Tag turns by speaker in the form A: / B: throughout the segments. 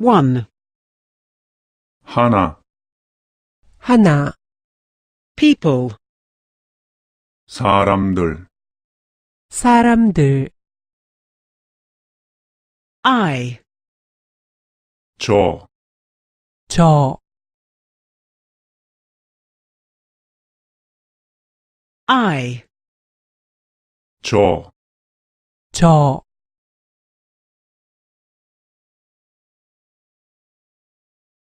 A: One.
B: 하나,
C: 하나,
A: People.
B: 사람들,
C: 사람들,
A: I.
B: 저,
C: 저,
A: I.
B: 저,
C: 저,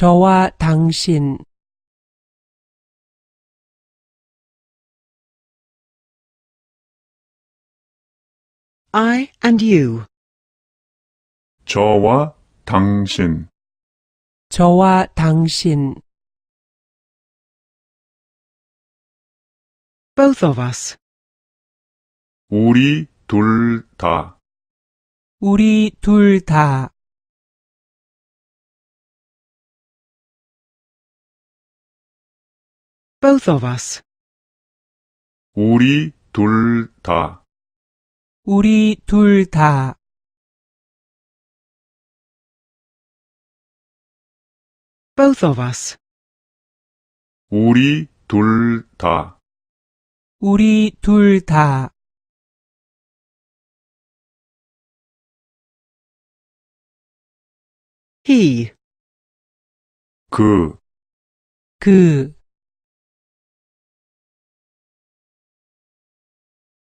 C: 저와 당신,
A: I and you.
B: 저와 당신,
C: 저와 당신,
A: Both of us.
B: 우리 둘 다,
C: 우리 둘 다,
A: Both of us.
B: 우리 둘 다,
C: 우리 둘 다,
A: Both of us.
B: 우리 둘 다,
C: 우리 둘 다,
A: He.
B: 그,
C: 그,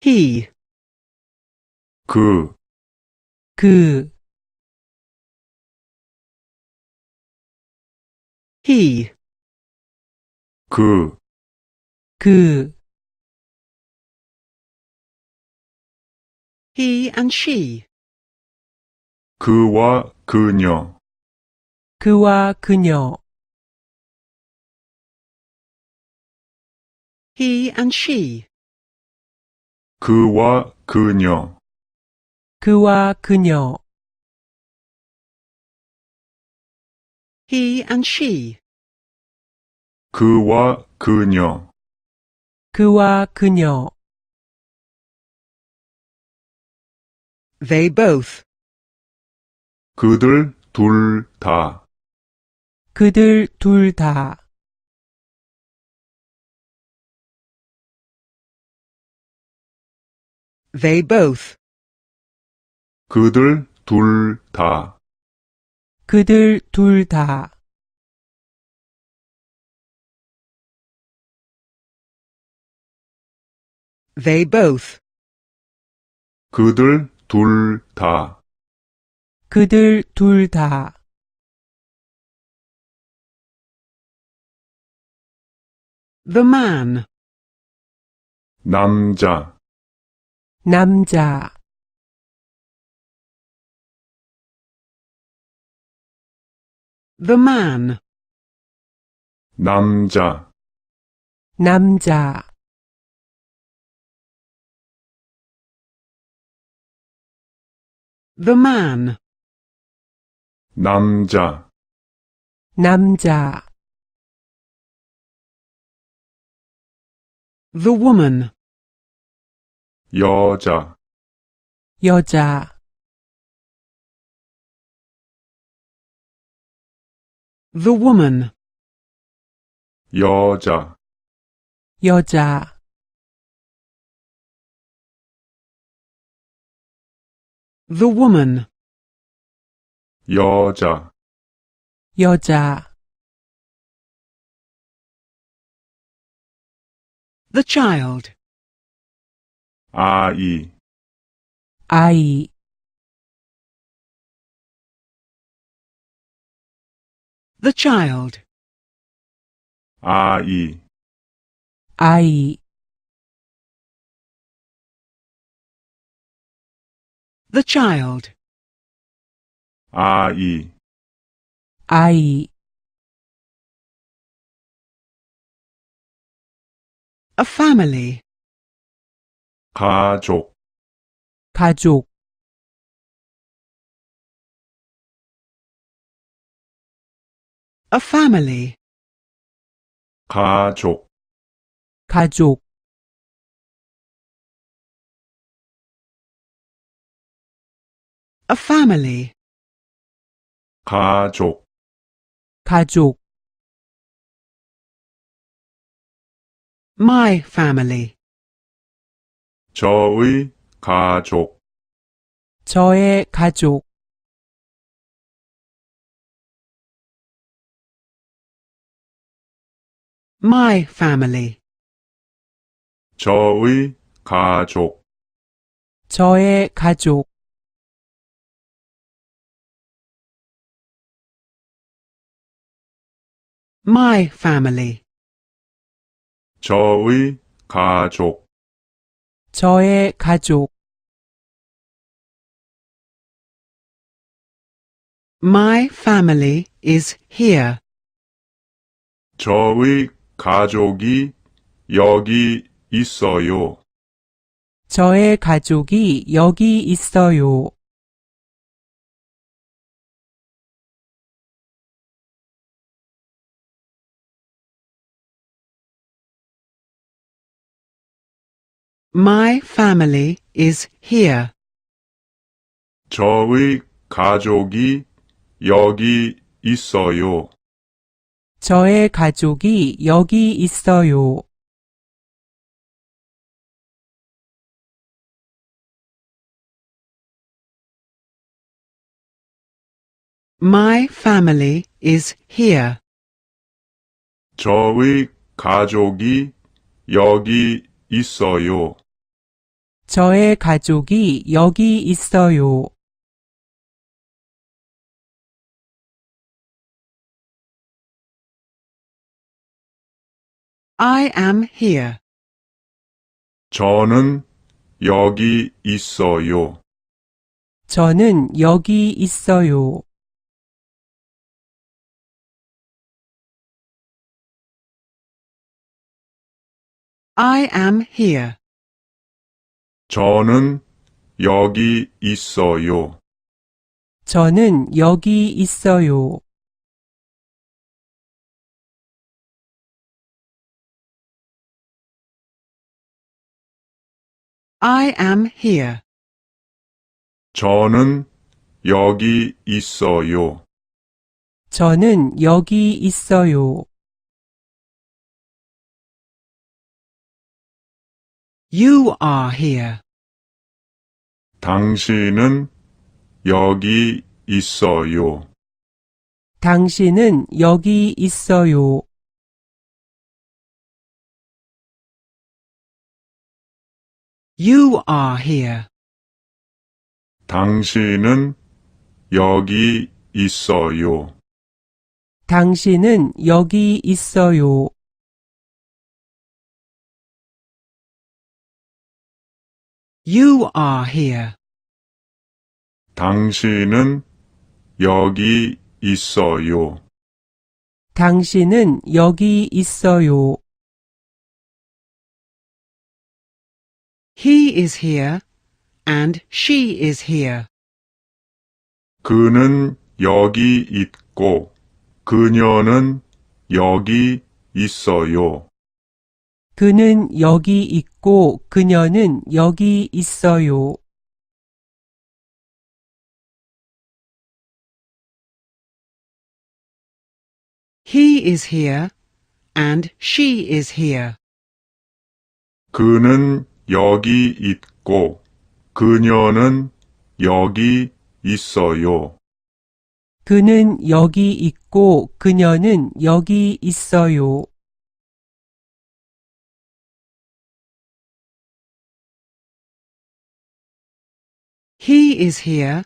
A: He.
B: 그,
C: 그,
A: He.
B: 그,
C: 그,
A: He and she.
B: 그와 그녀,
C: 그와 그녀,
A: He and she.
B: 그와 그녀,
C: 그와 그녀,
A: He and she.
B: 그와 그녀,
C: 그와 그녀,
A: They both.
B: 그들 둘 다,
C: 그들 둘 다,
A: They both.
B: 그들 둘 다,
C: 그들 둘 다,
A: They both.
B: 그들 둘 다,
C: 그들 둘 다,
A: The man.
B: 남자,
C: 남자,
A: The man.
B: 남자,
C: 남자,
A: The man.
B: 남자,
C: 남자,
A: The woman.
B: 여자,
C: 여자,
A: The woman.
B: 여자,
C: 여자,
A: The woman.
B: 여자,
C: 여자,
A: The child.
C: ai ai
A: the child.
C: Ai ai
A: the child.
C: Ai ai
A: a family.
B: 가족,
C: 가족,
A: A family.
B: 가족,
C: 가족,
A: A family.
B: 가족,
C: 가족,
A: My family.
B: 저의 가족,
C: 저의 가족,
A: My family.
B: 저의 가족,
C: 저의 가족,
A: My family.
B: 저의 가족,
C: 저의 가족,
A: My family is here.
B: 저의 가족이 여기 있어요.
C: 저의 가족이 여기 있어요.
A: My family is here.
B: 저의 가족이 여기 있어요.
C: 저의 가족이 여기 있어요.
A: My family is here.
B: 저의 가족이 여기 있어요.
C: 저의 가족이 여기 있어요.
A: I am here.
B: 저는 여기 있어요.
C: 저는 여기 있어요.
A: I am here.
B: 저는 여기 있어요.
C: 저는 여기 있어요.
A: I am here.
B: 저는 여기 있어요.
C: 저는 여기 있어요.
A: You are here.
B: 당신은 여기 있어요.
C: 당신은 여기 있어요.
A: You are here.
B: 당신은 여기 있어요.
C: 당신은 여기 있어요.
A: You are here.
B: 당신은 여기 있어요.
C: 당신은 여기 있어요.
A: He is here and she is here.
B: 그는 여기 있고 그녀는 여기 있어요.
C: 그는 여기 있고 그녀는 여기 있어요.
A: He is here and she is here.
B: 그는 여기 있고 그녀는 여기 있어요.
C: 그는 여기 있고 그녀는 여기 있어요.
A: He is here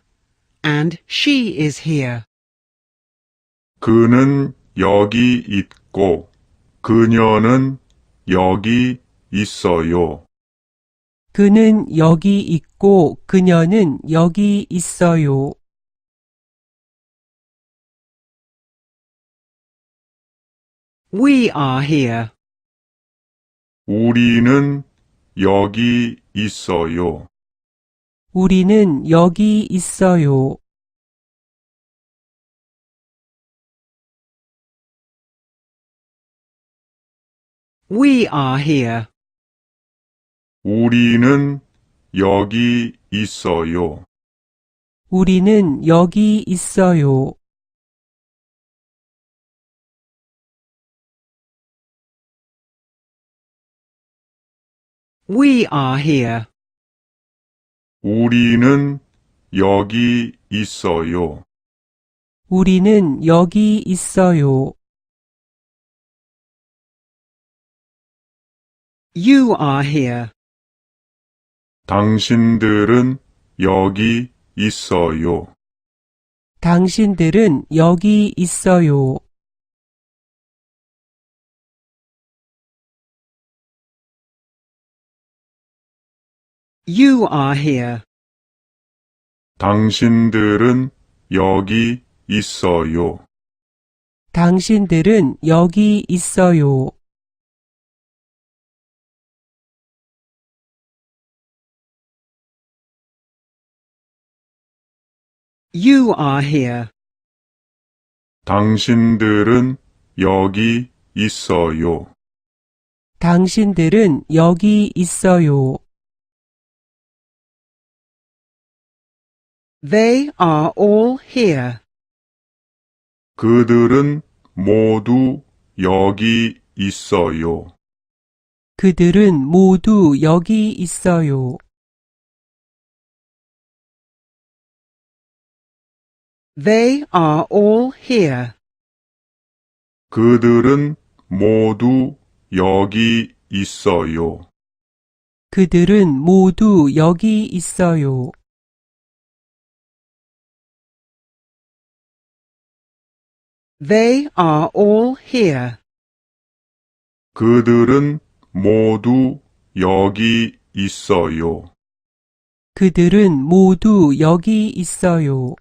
A: and she is here.
B: 그는 여기 있고 그녀는 여기 있어요.
C: 그는 여기 있고 그녀는 여기 있어요.
A: We are here.
B: 우리는 여기 있어요.
C: 우리는 여기 있어요.
A: We are here.
B: 우리는 여기 있어요.
C: 우리는 여기 있어요.
A: We are here.
B: 우리는 여기 있어요.
C: 우리는 여기 있어요.
A: You are here.
B: 당신들은 여기 있어요.
C: 당신들은 여기 있어요.
A: You are here.
B: 당신들은 여기 있어요.
C: 당신들은 여기 있어요.
A: You are here.
B: 당신들은 여기 있어요.
C: 당신들은 여기 있어요.
A: They are all here.
B: 그들은 모두 여기 있어요.
C: 그들은 모두 여기 있어요.
A: They are all here.
B: 그들은 모두 여기 있어요.
C: 그들은 모두 여기 있어요.
A: They are all here.
B: 그들은 모두 여기 있어요.
C: 그들은 모두 여기 있어요.